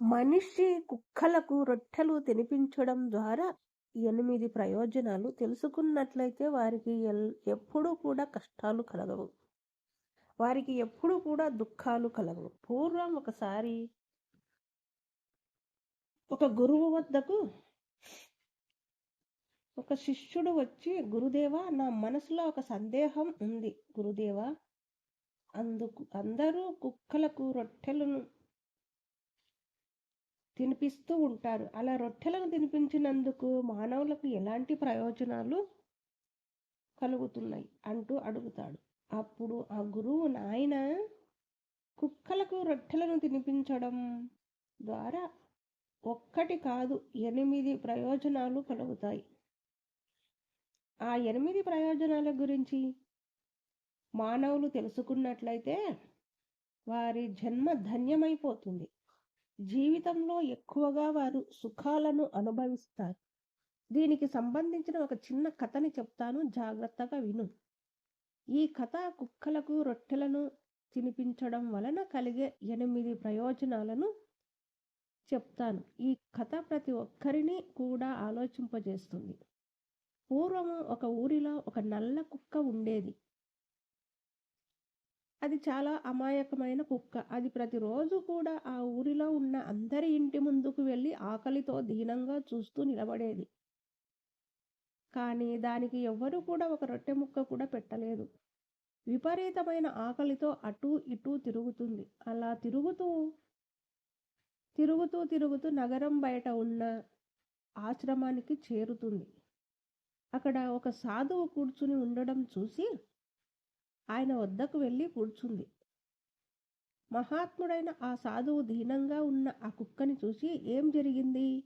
మనిషి కుక్కలకు రొట్టెలు తినిపించడం ద్వారా ఎనిమిది ప్రయోజనాలు తెలుసుకున్నట్లయితే వారికి ఎల్ ఎప్పుడూ కూడా కష్టాలు కలగవు. వారికి ఎప్పుడూ కూడా దుఃఖాలు కలగవు. పూర్వం ఒకసారి ఒక గురువు వద్దకు ఒక శిష్యుడు వచ్చి గురుదేవా నా మనసులో ఒక సందేహం ఉంది. గురుదేవా అందుకు అందరూ కుక్కలకు రొట్టెలను తినిపిస్తూ ఉంటారు. అలా రొట్టెలను తినిపించినందుకు మానవులకు ఎలాంటి ప్రయోజనాలు కలుగుతున్నాయి? అంటూ అడుగుతాడు. అప్పుడు ఆ గురువు నాయన కుక్కలకు రొట్టెలను తినిపించడం ద్వారా ఒక్కటి కాదు ఎనిమిది ప్రయోజనాలు కలుగుతాయి. ఆ ఎనిమిది ప్రయోజనాల గురించి మానవులు తెలుసుకున్నట్లయితే వారి జన్మ ధన్యమైపోతుంది. జీవితంలో ఎక్కువగా వారు సుఖాలను అనుభవిస్తారు. దీనికి సంబంధించిన ఒక చిన్న కథని చెప్తాను. జాగ్రత్తగా విను. ఈ కథ కుక్కలకు రొట్టెలను తినిపించడం వలన కలిగే ఎనిమిది ప్రయోజనాలను చెప్తాను. ఈ కథ ప్రతి ఒక్కరిని కూడా ఆలోచింపజేస్తుంది. పూర్వము ఒక ఊరిలో ఒక నల్ల కుక్క ఉండేది. అది చాలా అమాయకమైన కుక్క. అది ప్రతిరోజు కూడా ఆ ఊరిలో ఉన్న అందరి ఇంటి ముందుకు వెళ్ళి ఆకలితో దీనంగా చూస్తూ నిలబడేది. కానీ దానికి ఎవ్వరూ కూడా ఒక రొట్టె ముక్క కూడా పెట్టలేదు. విపరీతమైన ఆకలితో అటూ ఇటూ తిరుగుతుంది. అలా తిరుగుతూ తిరుగుతూ తిరుగుతూ నగరం బయట ఉన్న ఆశ్రమానికి చేరుతుంది. అక్కడ ఒక సాధువు కూర్చుని ఉండడం చూసి ఆయన వద్దకు వెళ్ళి కూర్చుంది. మహాత్ముడైన ఆ సాధువు దీనంగా ఉన్న ఆ కుక్కని చూసి ఏం జరిగింది?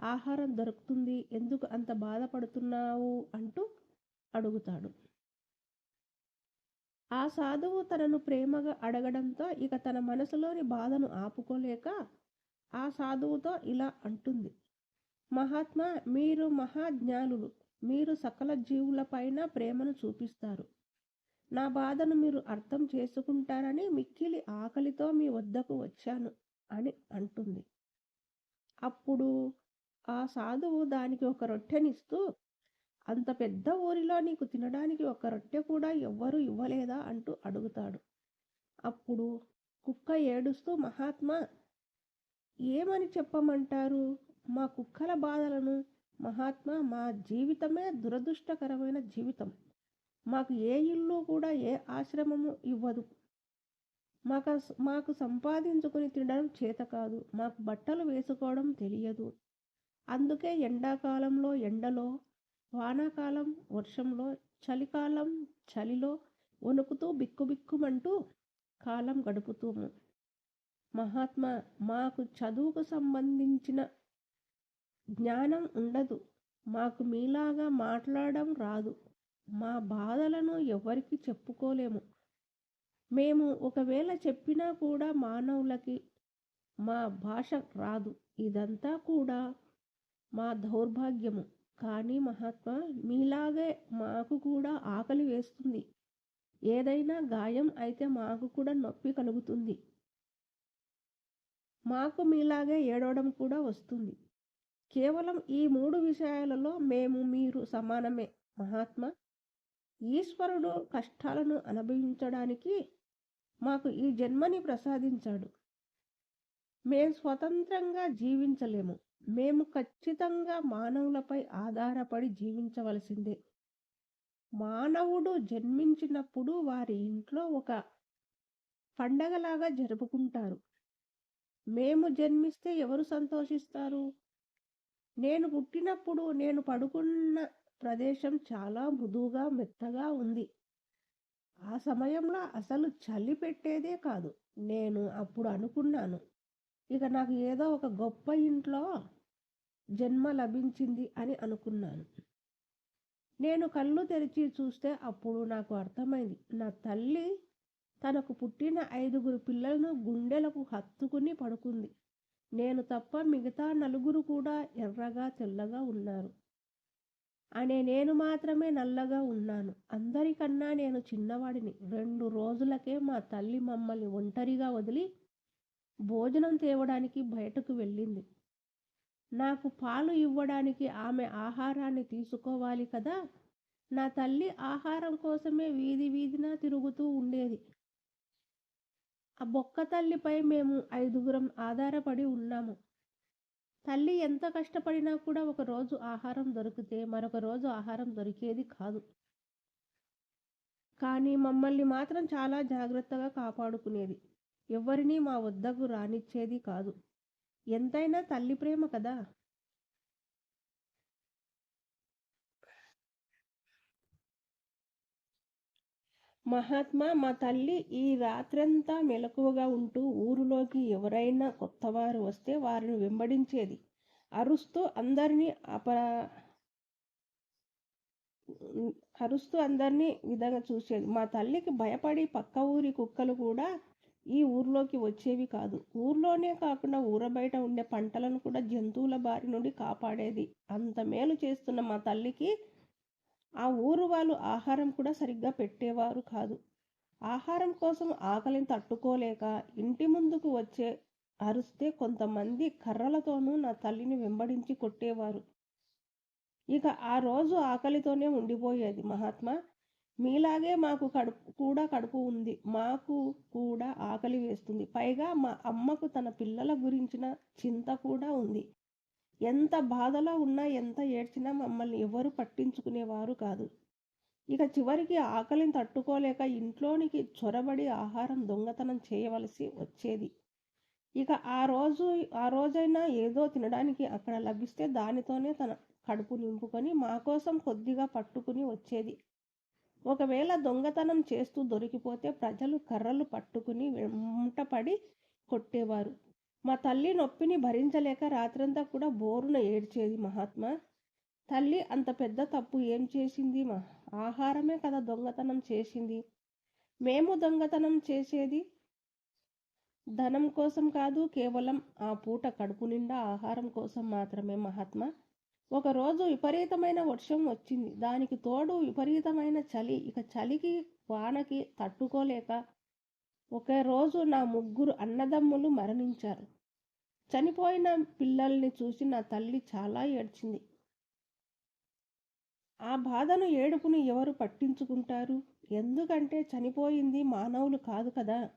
ఆహారం దొరుకుతుంది ఎందుకు అంత బాధపడుతున్నావు? అంటూ అడుగుతాడు. ఆ సాధువు తనను ప్రేమగా అడగడంతో ఇక తన మనసులోని బాధను ఆపుకోలేక ఆ సాధువుతో ఇలా అంటుంది. మహాత్మా మీరు మహాజ్ఞానులు మీరు సకల జీవులపైన ప్రేమను చూపిస్తారు. నా బాధను మీరు అర్థం చేసుకుంటారని మిక్కిలి ఆకలితో మీ వద్దకు వచ్చాను అని అంటుంది. అప్పుడు ఆ సాధువు దానికి ఒక రొట్టెనిస్తూ అంత పెద్ద ఊరిలో నీకు తినడానికి ఒక రొట్టె కూడా ఎవ్వరూ ఇవ్వలేదా? అంటూ అడుగుతాడు. అప్పుడు కుక్క ఏడుస్తూ మహాత్మా ఏమని చెప్పమంటారు? మా కుక్కల బాధలను మహాత్మా మా జీవితమే దురదృష్టకరమైన జీవితం. మాకు ఏ ఇల్లు కూడా ఏ ఆశ్రమము ఇవ్వదు. మాకు మాకు సంపాదించుకుని తినడం చేత కాదు. మాకు బట్టలు వేసుకోవడం తెలియదు. అందుకే ఎండాకాలంలో ఎండలో వానాకాలం వర్షంలో చలికాలం చలిలో వణుకుతూ బిక్కుబిక్కుమంటూ కాలం గడుపుతాము. మహాత్మా మాకు చదువుకు సంబంధించిన జ్ఞానం ఉండదు. మాకు మీలాగా మాట్లాడడం రాదు. మా బాధలను ఎవరికి చెప్పుకోలేము. మేము ఒకవేళ చెప్పినా కూడా మానవులకి మా భాష రాదు. ఇదంతా కూడా మా దౌర్భాగ్యము. కానీ మహాత్మా మీలాగే మాకు కూడా ఆకలి వేస్తుంది. ఏదైనా గాయం అయితే మాకు కూడా నొప్పి కలుగుతుంది. మాకు మీలాగే ఏడవడం కూడా వస్తుంది. కేవలం ఈ మూడు విషయాలలో మేము మీరు సమానమే. మహాత్మా ఈశ్వరుడు కష్టాలను అనుభవించడానికి మాకు ఈ జన్మని ప్రసాదించాడు. మేము స్వతంత్రంగా జీవించలేము. మేము ఖచ్చితంగా మానవులపై ఆధారపడి జీవించవలసిందే. మానవుడు జన్మించినప్పుడు వారి ఇంట్లో ఒక పండగలాగా జరుపుకుంటారు. మేము జన్మిస్తే ఎవరు సంతోషిస్తారు? నేను పుట్టినప్పుడు నేను పడుకున్న ప్రదేశం చాలా మృదువుగా మెత్తగా ఉంది. ఆ సమయంలో అసలు చలి పెట్టేదే కాదు. నేను అప్పుడు అనుకున్నాను. ఇక నాకు ఏదో ఒక గొప్ప ఇంట్లో జన్మ లభించింది అని అనుకున్నాను. నేను కళ్ళు తెరిచి చూస్తే అప్పుడు నాకు అర్థమైంది. నా తల్లి తనకు పుట్టిన ఐదుగురు పిల్లలను గుండెలకు హత్తుకుని పడుకుంది. నేను తప్ప మిగతా నలుగురు కూడా ఎర్రగా తెల్లగా ఉన్నారు. అనే నేను మాత్రమే నల్లగా ఉన్నాను. అందరికన్నా నేను చిన్నవాడిని. రెండు రోజులకే మా తల్లి మమ్మల్ని ఒంటరిగా వదిలి భోజనం తేవడానికి బయటకు వెళ్ళింది. నాకు పాలు ఇవ్వడానికి ఆమె ఆహారాన్ని తీసుకోవాలి కదా? నా తల్లి ఆహారం కోసమే వీధి వీధిన తిరుగుతూ ఉండేది. ఆ బొక్క తల్లిపై మేము ఐదుగురం ఆధారపడి ఉన్నాము. తల్లి ఎంత కష్టపడినా కూడా ఒక రోజు ఆహారం దొరికితే మరొక రోజు ఆహారం దొరికేది కాదు. కానీ మమ్మల్ని మాత్రం చాలా జాగ్రత్తగా కాపాడుకునేది. ఎవరినీ మా వద్దకు రానిచ్చేది కాదు. ఎంతైనా తల్లి ప్రేమ కదా. మహాత్మా మా తల్లి ఈ రాత్రంతా మెలకువగా ఉంటూ ఊరిలోకి ఎవరైనా కొత్తవారు వస్తే వారిని వెంబడించేది. అరుస్తూ అందరినీ అప అరుస్తూ అందరినీ విధంగా చూసేది. మా తల్లికి భయపడి పక్క ఊరి కుక్కలు కూడా ఈ ఊర్లోకి వచ్చేవి కాదు. ఊర్లోనే కాకుండా ఊర బయట ఉండే పంటలను కూడా జంతువుల బారి నుండి కాపాడేది. అంత మేలు చేస్తున్న మా తల్లికి ఆ ఊరు వాళ్ళు ఆహారం కూడా సరిగ్గా పెట్టేవారు కాదు. ఆహారం కోసం ఆకలిని తట్టుకోలేక ఇంటి ముందుకు వచ్చే అరుస్తే కొంతమంది కర్రలతోనూ నా తల్లిని వెంబడించి కొట్టేవారు. ఇక ఆ రోజు ఆకలితోనే ఉండిపోయేది మహాత్మా. మీలాగే మాకు కడుపు కూడా కడుపు ఉంది. మాకు కూడా ఆకలి వేస్తుంది. పైగా మా అమ్మకు తన పిల్లల గురించిన చింత కూడా ఉంది. ఎంత బాధలో ఉన్నా ఎంత ఏడ్చినా మమ్మల్ని ఎవరు పట్టించుకునేవారు కాదు. ఇక చివరికి ఆకలిని తట్టుకోలేక ఇంట్లోనికి చొరబడి ఆహారం దొంగతనం చేయవలసి వచ్చేది. ఇక ఆ రోజు ఆ రోజైనా ఏదో తినడానికి అక్కడ లభిస్తే దానితోనే తన కడుపు నింపుకొని మా కోసం కొద్దిగా పట్టుకుని వచ్చేది. ఒకవేళ దొంగతనం చేస్తూ దొరికిపోతే ప్రజలు కర్రలు పట్టుకుని వెంటపడి కొట్టేవారు. మా తల్లి నొప్పిని భరించలేక రాత్రంతా కూడా బోరున ఏడ్చేది మహాత్మా. తల్లి అంత పెద్ద తప్పు ఏం చేసింది? మా ఆహారమే కదా దొంగతనం చేసింది. మేము దొంగతనం చేసేది ధనం కోసం కాదు కేవలం ఆ పూట కడుపు నిండా ఆహారం కోసం మాత్రమే మహాత్మా. ఒకరోజు విపరీతమైన వర్షం వచ్చింది. దానికి తోడు విపరీతమైన చలి. ఇక చలికి వానకి తట్టుకోలేక ఒకే రోజు నా ముగ్గురు అన్నదమ్ములు మరణించారు. చనిపోయిన పిల్లల్ని చూసి నా తల్లి చాలా ఏడ్చింది. ఆ బాధను ఏడుపుని ఎవరు పట్టించుకుంటారు? ఎందుకంటే చనిపోయింది మానవులు కాదు కదా.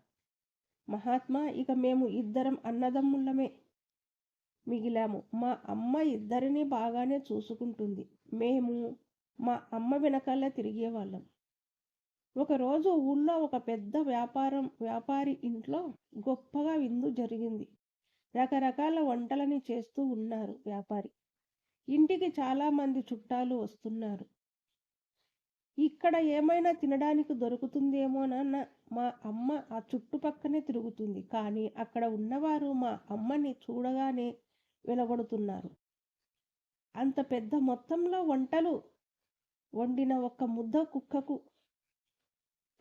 మహాత్మా ఇక మేము ఇద్దరం అన్నదమ్ముళ్ళమే. మిగిలాము. మా అమ్మ ఇద్దరిని బాగానే చూసుకుంటుంది. మేము మా అమ్మ వెనకాలే తిరిగేవాళ్ళం. ఒకరోజు ఊళ్ళో ఒక పెద్ద వ్యాపారం వ్యాపారి ఇంట్లో గొప్పగా విందు జరిగింది. రకరకాల వంటలని చేస్తూ ఉన్నారు వ్యాపారి. ఇంటికి చాలామంది చుట్టాలు వస్తున్నారు. ఇక్కడ ఏమైనా తినడానికి దొరుకుతుందేమోనన్న మా అమ్మ ఆ చుట్టుపక్కనే తిరుగుతుంది. కానీ అక్కడ ఉన్నవారు మా అమ్మని చూడగానే వెలగొడుతున్నారు. అంత పెద్ద మొత్తంలో వంటలు వండిన ఒక్క ముద్ద కుక్కకు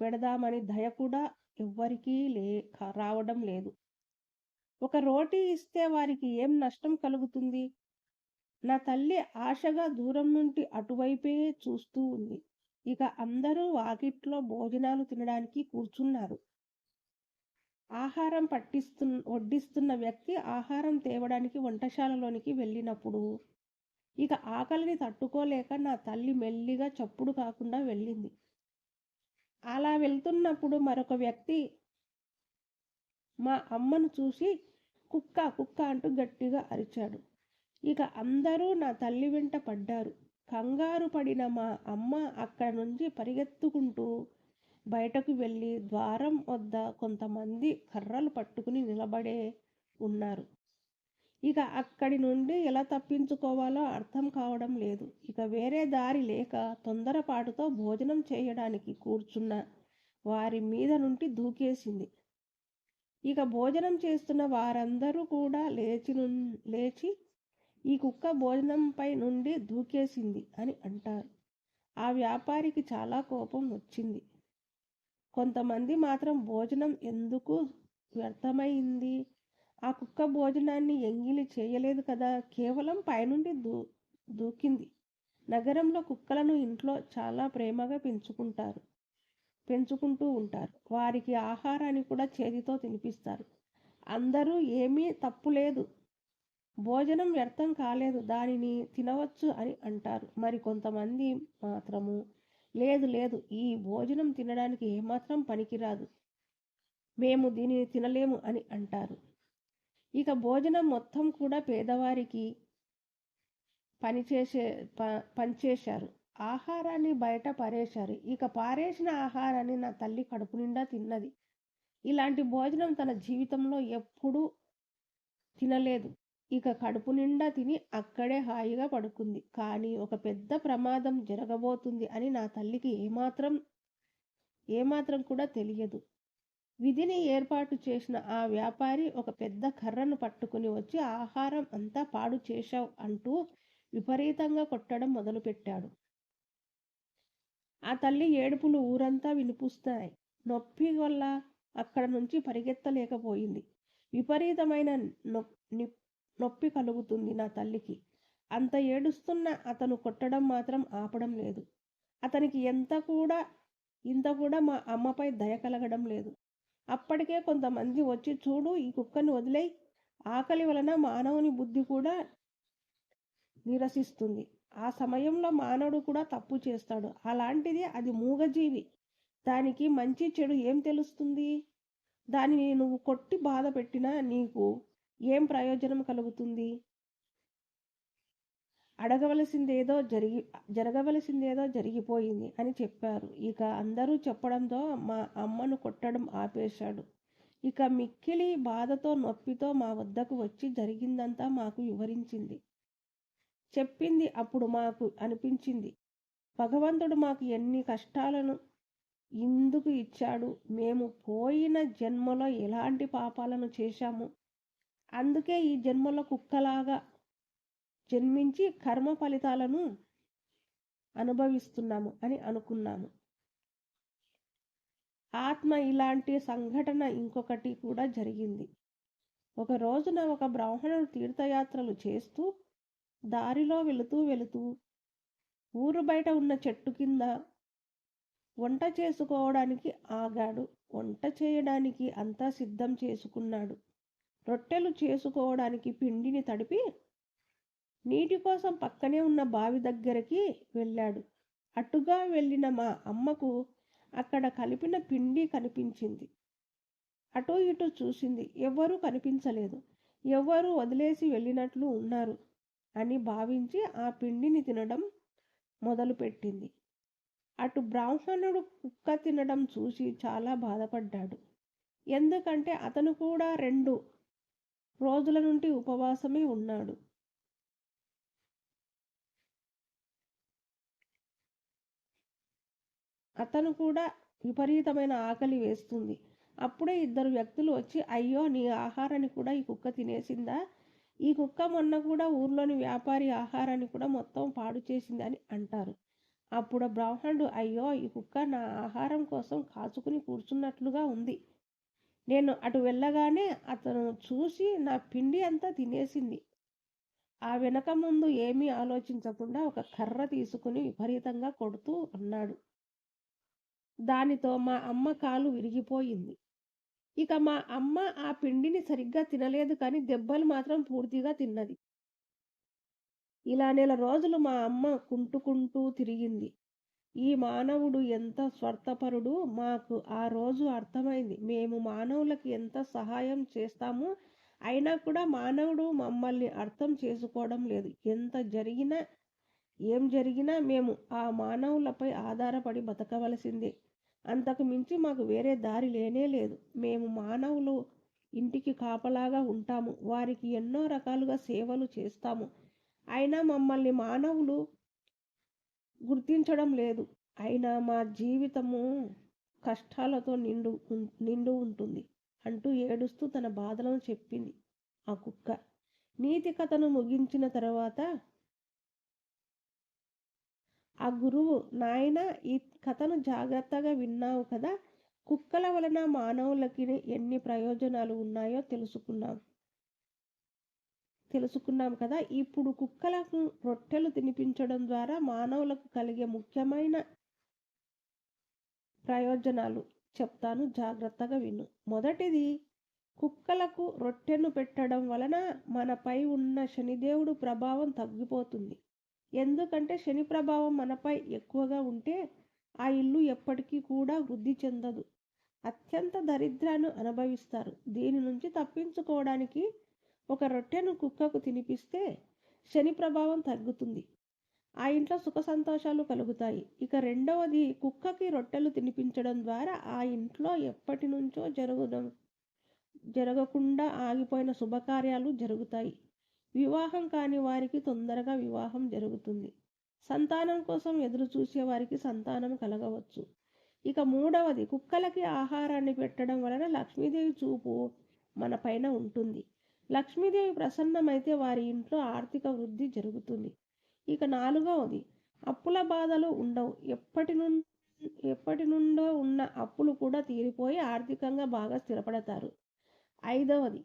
పెడదామని దయ కూడా ఎవ్వరికీ లే రావడం లేదు. ఒక రోటీ ఇస్తే వారికి ఏం నష్టం కలుగుతుంది? నా తల్లి ఆశగా దూరం నుండి అటువైపే చూస్తూ ఉంది. ఇక అందరూ వాకిట్లో భోజనాలు తినడానికి కూర్చున్నారు. ఆహారం పట్టిస్తు వడ్డిస్తున్న వ్యక్తి ఆహారం తేవడానికి వంటశాలలోనికి వెళ్ళినప్పుడు ఇక ఆకలిని తట్టుకోలేక నా తల్లి మెల్లిగా చప్పుడు కాకుండా వెళ్ళింది. అలా వెళ్తున్నప్పుడు మరొక వ్యక్తి మా అమ్మను చూసి కుక్క కుక్క అంటూ గట్టిగా అరిచాడు. ఇక అందరూ నా తల్లి వెంట పడ్డారు. కంగారు పడిన మా అమ్మ అక్కడ నుంచి పరిగెత్తుకుంటూ బయటకు వెళ్ళి ద్వారం వద్ద కొంతమంది కర్రలు పట్టుకుని నిలబడే ఉన్నారు. ఇక అక్కడి నుండి ఎలా తప్పించుకోవాలో అర్థం కావడం లేదు. ఇక వేరే దారి లేక తొందరపాటుతో భోజనం చేయడానికి కూర్చున్న వారి మీద నుండి దూకేసింది. ఇక భోజనం చేస్తున్న వారందరూ కూడా లేచి లేచి ఈ కుక్క భోజనంపై నుండి దూకేసింది అని అంటారు. ఆ వ్యాపారికి చాలా కోపం వచ్చింది. కొంతమంది మాత్రం భోజనం ఎందుకు వ్యర్థమైంది? ఆ కుక్క భోజనాన్ని ఎంగిలి చేయలేదు కదా. కేవలం పైనుండి దూ దూకింది. నగరంలో కుక్కలను ఇంట్లో చాలా ప్రేమగా పెంచుకుంటారు పెంచుకుంటూ ఉంటారు. వారికి ఆహారాన్ని కూడా చేతితో తినిపిస్తారు. అందరూ ఏమీ తప్పు లేదు. భోజనం వ్యర్థం కాలేదు. దానిని తినవచ్చు అని అంటారు. మరి కొంతమంది మాత్రము లేదు లేదు. ఈ భోజనం తినడానికి ఏమాత్రం పనికిరాదు. మేము దీనిని తినలేము అని అంటారు. ఇక భోజనం మొత్తం కూడా పేదవారికి పనిచేసే ప పనిచేశారు. ఆహారాన్ని బయట పారేశారు. ఇక పారేసిన ఆహారాన్ని నా తల్లి కడుపు నిండా తిన్నది. ఇలాంటి భోజనం తన జీవితంలో ఎప్పుడూ తినలేదు. ఇక కడుపు నిండా తిని అక్కడే హాయిగా పడుకుంది. కానీ ఒక పెద్ద ప్రమాదం జరగబోతుంది అని నా తల్లికి ఏమాత్రం ఏమాత్రం కూడా తెలియదు. విధిని ఏర్పాటు చేసిన ఆ వ్యాపారి ఒక పెద్ద కర్రను పట్టుకుని వచ్చి ఆహారం అంతా పాడు చేశావు అంటూ విపరీతంగా కొట్టడం మొదలుపెట్టాడు. ఆ తల్లి ఏడుపులు ఊరంతా వినిపిస్తున్నాయి. నొప్పి వల్ల అక్కడ నుంచి పరిగెత్తలేకపోయింది. విపరీతమైన నొప్పి కలుగుతుంది నా తల్లికి. అంత ఏడుస్తున్న అతను కొట్టడం మాత్రం ఆపడం లేదు. అతనికి ఎంత కూడా ఇంత కూడా మా అమ్మపై దయ కలగడం లేదు. అప్పటికే కొంతమంది వచ్చి చూడు ఈ కుక్కను వదిలేయి. ఆకలి వలన మానవుని బుద్ధి కూడా నిరసిస్తుంది. ఆ సమయంలో మానవుడు కూడా తప్పు చేస్తాడు. అలాంటిది అది మూగజీవి. దానికి మంచి చెడు ఏం తెలుస్తుంది? దానిని నువ్వు కొట్టి బాధ పెట్టినా నీకు ఏం ప్రయోజనం కలుగుతుంది? అడగవలసిందేదో జరిగి జరగవలసిందేదో జరిగిపోయింది అని చెప్పారు. ఇక అందరూ చెప్పడంతో మా అమ్మను కొట్టడం ఆపేశాడు. ఇక మిక్కిలి బాధతో నొప్పితో మా వద్దకు వచ్చి జరిగిందంతా మాకు వివరించింది. చెప్పింది అప్పుడు మాకు అనిపించింది. భగవంతుడు మాకు ఎన్ని కష్టాలను ఇందుకు ఇచ్చాడు. మేము పోయిన జన్మలో ఎలాంటి పాపాలను చేశాము? అందుకే ఈ జన్మలో కుక్కలాగా జన్మించి కర్మ ఫలితాలను అనుభవిస్తున్నాము అని అనుకున్నాము. ఆత్మ ఇలాంటి సంఘటన ఇంకొకటి కూడా జరిగింది. ఒక రోజున ఒక బ్రాహ్మణుడు తీర్థయాత్రలు చేస్తూ దారిలో వెళుతూ వెళుతూ ఊరు బయట ఉన్న చెట్టు కింద వంట చేసుకోవడానికి ఆగాడు. వంట చేయడానికి అంతా సిద్ధం చేసుకున్నాడు. రొట్టెలు చేసుకోవడానికి పిండిని తడిపి నీటి కోసం పక్కనే ఉన్న బావి దగ్గరికి వెళ్ళాడు. అటుగా వెళ్ళిన మా అమ్మకు అక్కడ కలిపిన పిండి కనిపించింది. అటు ఇటు చూసింది. ఎవ్వరూ కనిపించలేదు. ఎవ్వరూ వదిలేసి వెళ్ళినట్లు ఉన్నారు అని భావించి ఆ పిండిని తినడం మొదలుపెట్టింది. అటు బ్రాహ్మణుడు కుక్క తినడం చూసి చాలా బాధపడ్డాడు. ఎందుకంటే అతను కూడా రెండు రోజుల నుండి ఉపవాసమే ఉన్నాడు. అతను కూడా విపరీతమైన ఆకలి వేస్తుంది. అప్పుడే ఇద్దరు వ్యక్తులు వచ్చి అయ్యో నీ ఆహారాన్ని కూడా ఈ కుక్క తినేసిందా? ఈ కుక్క మొన్న కూడా ఊర్లోని వ్యాపారి ఆహారాన్ని కూడా మొత్తం పాడు చేసింది అని అంటారు. అప్పుడు బ్రాహ్మణుడు అయ్యో ఈ కుక్క నా ఆహారం కోసం కాచుకుని కూర్చున్నట్లుగా ఉంది. నేను అటు వెళ్ళగానే అతను చూసి నా పిండి అంతా తినేసింది. ఆ వెనక ముందు ఏమీ ఆలోచించకుండా ఒక కర్ర తీసుకుని విపరీతంగా కొడుతూ ఉన్నాడు. దానితో మా అమ్మ కాలు విరిగిపోయింది. ఇక మా అమ్మ ఆ పిండిని సరిగ్గా తినలేదు కానీ దెబ్బలు మాత్రం పూర్తిగా తిన్నది. ఇలా నెల రోజులు మా అమ్మ కుంటుకుంటూ తిరిగింది. ఈ మానవుడు ఎంత స్వార్థపరుడు మాకు ఆ రోజు అర్థమైంది. మేము మానవులకు ఎంత సహాయం చేస్తామో అయినా కూడా మానవుడు మమ్మల్ని అర్థం చేసుకోవడం లేదు. ఎంత జరిగినా ఏం జరిగినా మేము ఆ మానవులపై ఆధారపడి బతకవలసిందే. అంతకు మించి మాకు వేరే దారి లేనే లేదు. మేము మానవులు ఇంటికి కాపలాగా ఉంటాము. వారికి ఎన్నో రకాలుగా సేవలు చేస్తాము. అయినా మమ్మల్ని మానవులు గుర్తించడం లేదు. అయినా మా జీవితము కష్టాలతో నిండు నిండు ఉంటుంది అంటూ ఏడుస్తూ తన బాధలను చెప్పింది ఆ కుక్క. నీతి కథను ముగించిన తర్వాత ఆ గురువు నాయన ఈ కథను జాగ్రత్తగా విన్నావు కదా? కుక్కల వలన మానవులకి ఎన్ని ప్రయోజనాలు ఉన్నాయో తెలుసుకున్నాం. తెలుసుకున్నాం కదా? ఇప్పుడు కుక్కలకు రొట్టెలు తినిపించడం ద్వారా మానవులకు కలిగే ముఖ్యమైన ప్రయోజనాలు చెప్తాను. జాగ్రత్తగా విను. మొదటిది కుక్కలకు రొట్టెను పెట్టడం వలన మనపై ఉన్న శనిదేవుడు ప్రభావం తగ్గిపోతుంది. ఎందుకంటే శని ప్రభావం మనపై ఎక్కువగా ఉంటే ఆ ఇల్లు ఎప్పటికీ కూడా వృద్ధి చెందదు. అత్యంత దరిద్రాన్ని అనుభవిస్తారు. దీని నుంచి తప్పించుకోవడానికి ఒక రొట్టెను కుక్కకు తినిపిస్తే శని ప్రభావం తగ్గుతుంది. ఆ ఇంట్లో సుఖ సంతోషాలు కలుగుతాయి. ఇక రెండవది కుక్కకి రొట్టెలు తినిపించడం ద్వారా ఆ ఇంట్లో ఎప్పటి నుంచో జరగడం జరగకుండా ఆగిపోయిన శుభకార్యాలు జరుగుతాయి. వివాహం కాని వారికి తొందరగా వివాహం జరుగుతుంది. సంతానం కోసం ఎదురు చూసే వారికి సంతానం కలగవచ్చు. ఇక మూడవది కుక్కలకి ఆహారాన్ని పెట్టడం వలన లక్ష్మీదేవి చూపు మన పైన ఉంటుంది. లక్ష్మీదేవి ప్రసన్నమైతే వారి ఇంట్లో ఆర్థిక వృద్ధి జరుగుతుంది. ఇక నాలుగవది అప్పుల బాధలు ఉండవు. ఎప్పటి నుండి ఎప్పటి నుండో ఉన్న అప్పులు కూడా తీరిపోయి ఆర్థికంగా బాగా స్థిరపడతారు. ఐదవది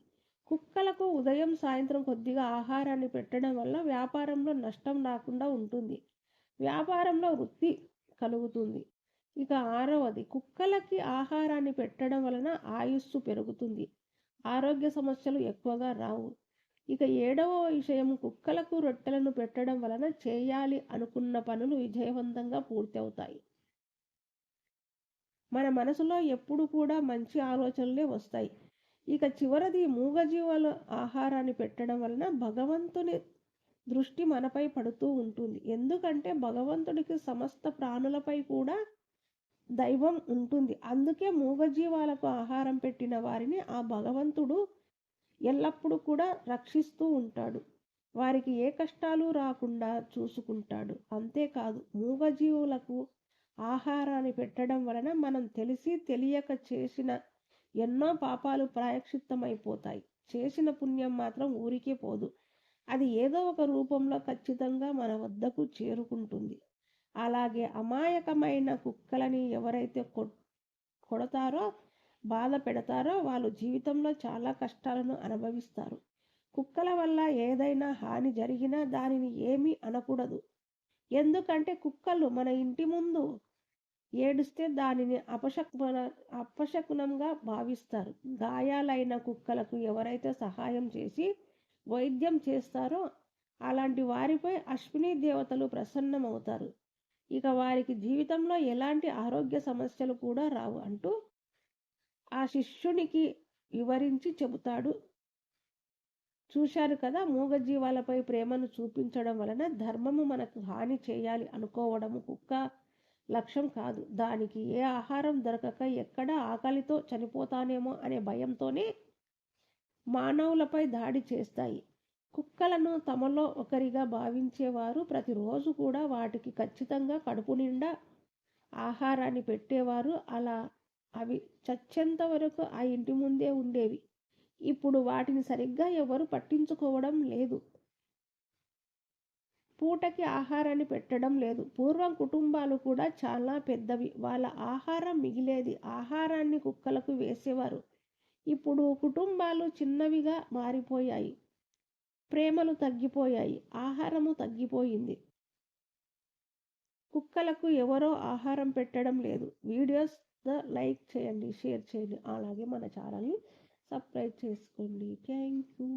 కుక్కలకు ఉదయం సాయంత్రం కొద్దిగా ఆహారాన్ని పెట్టడం వల్ల వ్యాపారంలో నష్టం రాకుండా ఉంటుంది. వ్యాపారంలో వృత్తి కలుగుతుంది. ఇక ఆరవది కుక్కలకి ఆహారాన్ని పెట్టడం వలన ఆయుస్సు పెరుగుతుంది. ఆరోగ్య సమస్యలు ఎక్కువగా రావు. ఇక ఏడవ విషయం కుక్కలకు రొట్టెలను పెట్టడం వలన చేయాలి అనుకున్న పనులు విజయవంతంగా పూర్తవుతాయి. మన మనసులో ఎప్పుడు కూడా మంచి ఆలోచనలే వస్తాయి. ఇక చివరిది మూగజీవాల ఆహారాన్ని పెట్టడం వలన భగవంతుని దృష్టి మనపై పడుతూ ఉంటుంది. ఎందుకంటే భగవంతుడికి సమస్త ప్రాణులపై కూడా దైవం ఉంటుంది. అందుకే మూగజీవాలకు ఆహారం పెట్టిన వారిని ఆ భగవంతుడు ఎల్లప్పుడూ కూడా రక్షిస్తూ ఉంటాడు. వారికి ఏ కష్టాలు రాకుండా చూసుకుంటాడు. అంతేకాదు మూగజీవులకు ఆహారాన్ని పెట్టడం వలన మనం తెలిసి తెలియక చేసిన ఎన్నో పాపాలు ప్రాయక్షిత్తమైపోతాయి చేసిన పుణ్యం మాత్రం ఊరికే పోదు. అది ఏదో ఒక రూపంలో ఖచ్చితంగా మన వద్దకు చేరుకుంటుంది. అలాగే అమాయకమైన కుక్కలని ఎవరైతే కొడతారో బాధ పెడతారో వాళ్ళు జీవితంలో చాలా కష్టాలను అనుభవిస్తారు. కుక్కల వల్ల ఏదైనా హాని జరిగినా దానిని ఏమీ అనకూడదు. ఎందుకంటే కుక్కలు మన ఇంటి ముందు ఏడుస్తే దానిని అపశకున అపశకునంగా భావిస్తారు. గాయాలైన కుక్కలకు ఎవరైతే సహాయం చేసి వైద్యం చేస్తారో అలాంటి వారిపై అశ్విని దేవతలు ప్రసన్నమవుతారు. ఇక వారికి జీవితంలో ఎలాంటి ఆరోగ్య సమస్యలు కూడా రావు అంటూ ఆ శిష్యునికి వివరించి చెబుతాడు. చూశారు కదా మూగజీవాలపై ప్రేమను చూపించడం వలన ధర్మము మనకు హాని చేయాలి అనుకోవడము కుక్క లక్ష్యం కాదు. దానికి ఏ ఆహారం దొరకక ఎక్కడ ఆకలితో చనిపోతానేమో అనే భయంతోనే మానవులపై దాడి చేస్తాయి. కుక్కలను తమలో ఒకరిగా భావించేవారు ప్రతిరోజు కూడా వాటికి ఖచ్చితంగా కడుపు నిండా ఆహారాన్ని పెట్టేవారు. అలా అవి చచ్చేంత వరకు ఆ ఇంటి ముందే ఉండేవి. ఇప్పుడు వాటిని సరిగ్గా ఎవరు పట్టించుకోవడం లేదు. పూటకి ఆహారాన్ని పెట్టడం లేదు. పూర్వం కుటుంబాలు కూడా చాలా పెద్దవి. వాళ్ళ ఆహారం మిగిలేది. ఆహారాన్ని కుక్కలకు వేసేవారు. ఇప్పుడు కుటుంబాలు చిన్నవిగా మారిపోయాయి. ప్రేమలు తగ్గిపోయాయి. ఆహారము తగ్గిపోయింది. కుక్కలకు ఎవరో ఆహారం పెట్టడం లేదు. వీడియోస్ లైక్ చేయండి షేర్ చేయండి. అలాగే మన ఛానల్ని సబ్స్క్రైబ్ చేసుకోండి. Thank you.